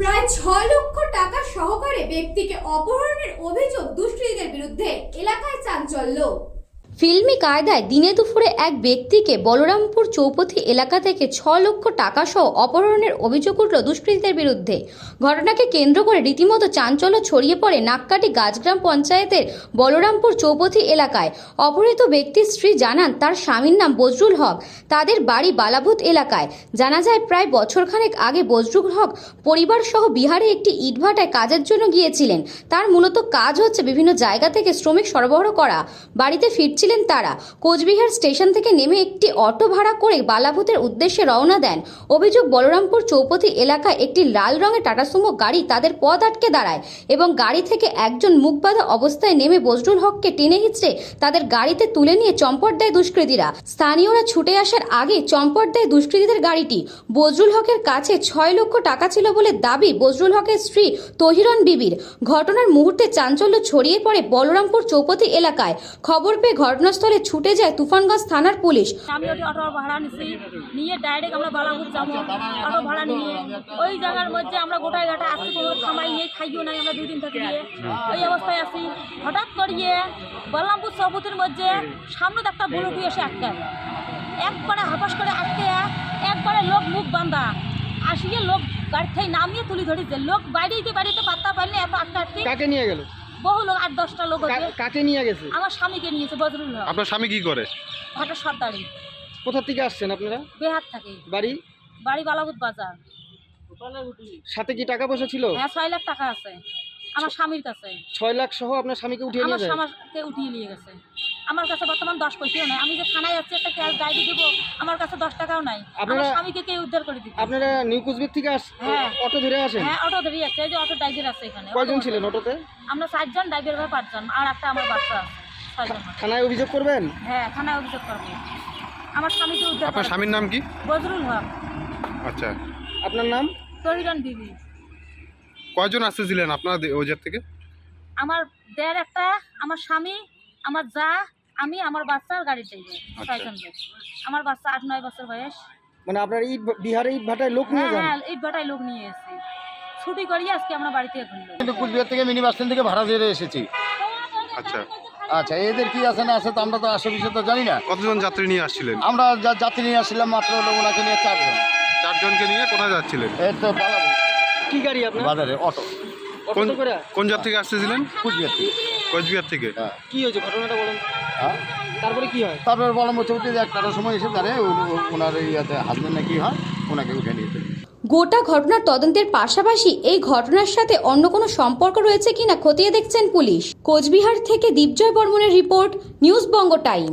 প্রায় ছয় লক্ষ টাকা সহকারে ব্যক্তিকে অপহরণের অভিযোগ দুষ্কৃতীদের বিরুদ্ধে এলাকায় চাঞ্চল্য। ফিল্মি কায়দায় দিনে দুপুরে এক ব্যক্তিকে বলরামপুর চৌপথি এলাকা থেকে ছ লক্ষ টাকা সহ অপহরণের অভিযোগ উঠল দুষ্কৃতীদের বিরুদ্ধে। ঘটনাকে কেন্দ্র করে রীতিমতো চাঞ্চল্য ছড়িয়ে পড়ে নাককাটি গাছগ্রাম পঞ্চায়েতের বলরামপুর চৌপথি এলাকায়। অপহৃত ব্যক্তির স্ত্রী জানান, তার স্বামীর নাম বজরুল হক, তাদের বাড়ি বালাভূত এলাকায়। জানা যায়, প্রায় বছরখানেক আগে বজরুল হক পরিবার সহ বিহারে একটি ইটভাটায় কাজের জন্য গিয়েছিলেন। তার মূলত কাজ হচ্ছে বিভিন্ন জায়গা থেকে শ্রমিক সরবরাহ করা। বাড়িতে ফিরছিলেন তারা, কোচবিহার স্টেশন থেকে নেমে একটি অটো ভাড়া করে বালাভূতের উদ্দেশ্যে রওনা দেন। অভিযোগ, বলরামপুর চৌপথি এলাকায় একটি লাল রঙের টাটা সুমো গাড়ি তাদের পথ আটকে দাঁড়ায় এবং গাড়ি থেকে একজন মুখ বাঁধা অবস্থায় নেমে বজরুল হককে টেনে হিচড়ে তাদের গাড়িতে তুলে নিয়ে চম্পট দেয় দুষ্কৃতীরা। স্থানীয়রা ছুটে আসার আগে চম্পট দেয় দুষ্কৃতীদের গাড়িটি। বজরুল হকের কাছে ছয় লক্ষ টাকা ছিল বলে দাবি বজরুল হকের স্ত্রী তহিরন বিবির। ঘটনার মুহূর্তে চাঞ্চল্য ছড়িয়ে পড়ে বলরামপুর চৌপতি এলাকায়। খবর পেয়ে ঘটনাস্থলে ছুটে যায় তুফানগঞ্জ থানার পুলিশ। আমি ওটি অটো ভাড়া নিছি নিয়ে ডাইরেক্ট আমরা বালাপুর যাব অটো ভাড়া নিয়ে। ওই জায়গার মধ্যে আমরা গোটায় ঘাটা আসছি কোনো খামাই নেই খাইও নাই আমরা দুই দিন থেকে নিয়ে ওই অবস্থায় আছি। হঠাৎ করিয়ে বলরামপুর সবুতের মধ্যে সামনে তো একটা বুলুকি এসে আটকায় একবারে হাপাস করে আটকে একবারে লোক মুখ বান্ধা। আসিয়ে লোক গাড়ি থেকে নামিয়ে তুলি ধরিছে। লোক বাড়িতে বাড়িতে পাত্তা পাইলে এত আটকা আটকে কাকে নিয়ে গেল? বহু লোক আট দশটা লোক হচ্ছে কাকে নিয়ে গেছে? আমার স্বামীকে নিয়েছে বজরুল হক আপনার স্বামী কি করে? ঘাটা সর্দারি। কোথা থেকে আসছেন আপনারা? বেহাত থাকে বাড়ি? বাড়ি বালাবুদ বাজার। সাথে কি টাকা পয়সা ছিল? হ্যাঁ ছয় লাখ টাকা আছে। আমার স্বামীর কাছে। ছয় লাখ সহ আপনার স্বামীকে উঠিয়ে আমার নিয়ে যায়? স্বামীকে উঠিয়ে নিয়ে গেছে। আমার কাছে বর্তমান দশ পয়সাও নাই। আমি যে থানায় যাচ্ছি একটা ক্যাশ ডায়েরি দেবো আমার কাছে দশ টাকাও নাই। আমার আপনারা- স্বামীকে কে উদ্ধার করে দিবে? আপনারা নিউ কুচবির থেকে আস হ্যাঁ। অটো ধরে আসেন? হ্যাঁ অটো ধরে আছে এই যে অটো ড্রাইভার আছে এখানে। কয়জন ছিলেন অটোতে? আমরা চারজন ড্রাইভার ভাই পাঁচজন। আর একটা আমার বাচ্চা আছে ছয়জন থানায় অভিযোগ করবেন? হ্যাঁ থানায় অভিযোগ করব। আমার স্বামীকে উদ্ধার আপনার করে স্বামীর নাম কি। বজরুল হক। আচ্ছা। আপনার নাম? তহিরন বিবি। কয়জন আসতেছিলেন আপনার জায়গা থেকে? আমার দেড় একটা আমার স্বামী আমার যা আমি আমার বাচ্চার গাড়িতে ছয়জন লোক। আমার বাচ্চা আট নয় বছর বয়স। মানে আপনার ইট বিহারে ইট ভাটায় লোক নিয়ে হ্যাঁ যান? হ্যাঁ ইট ভাটায় লোক নিয়ে এসেছি। ছুটি করি আজকে আমরা বাড়িতে ঘুরলাম কিন্তু কুচবিহার থেকে মিনি বাস স্ট্যান্ড থেকে ভাড়া দিয়ে এসেছি। আচ্ছা। আচ্ছা এদের কি আছে না আছে তো আমরা তো আসে বিষয় তো জানি না। কতজন যাত্রী নিয়ে আসছিলেন? আমরা যা যাত্রী নিয়ে আসছিলাম মাত্র ওনাকে নিয়ে চারজন। চারজনকে নিয়ে কোথায় যাচ্ছিলেন? এই তো পালাবো। কি গাড়ি আপনার? বাজারে অটো। কোন অটো করে? কোন জাত থেকে আসতেছিলেন? কুচবিহার থেকে। কোচবিহার থেকে। হ্যাঁ। কি হয়েছে? ঘটনাটা বলুন। হ্যাঁ? তারপরে কি হয়? তারপরে বললাম চৌধুরী একটার সময় এসে দাঁড়ে ওনার ইয়াতে হাজবেন্ড না কি হয় ওনাকে উঠে নিয়ে চলে গোটা ঘটনার তদন্তের পাশাপাশি এই ঘটনার সাথে অন্য কোনো সম্পর্ক রয়েছে কিনা খতিয়ে দেখছেন পুলিশ। কোচবিহার থেকে দীপজয় বর্মনের রিপোর্ট নিউজ বঙ্গ টাইম।